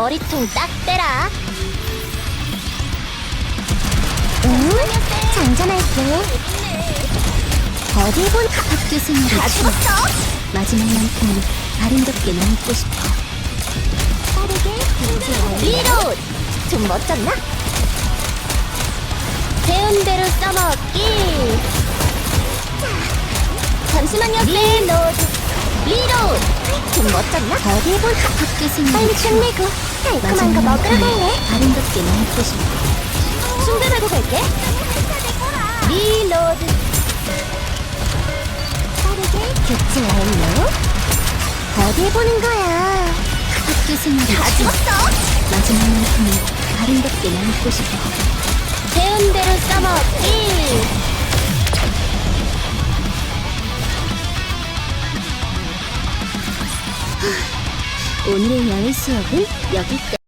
머리통 딱 떼라. 응? 장전할게. 어디 본 학교 생활이 다 죽었어? 마지막만큼은 아름답게 남고 싶어. 빠르게 리로드! 좀 멋졌나? 배운 대로 써먹기. 잠시만요, 리로드. 리로드! 좀 멋졌나? 어디 본 학교 생활 빨리 끝내고 달콤한 거 먹으러 갈래? 아름답게 싶어. 충전하고 갈게. 리로드. 빠르게 교체 완료. 어디 보는 거야? 학교 생활이 다 죽었어? 마지막 만큼은 아름답게 남고 싶어. 배운 대로 써먹기. 오늘의 야외 수업은 여기까지.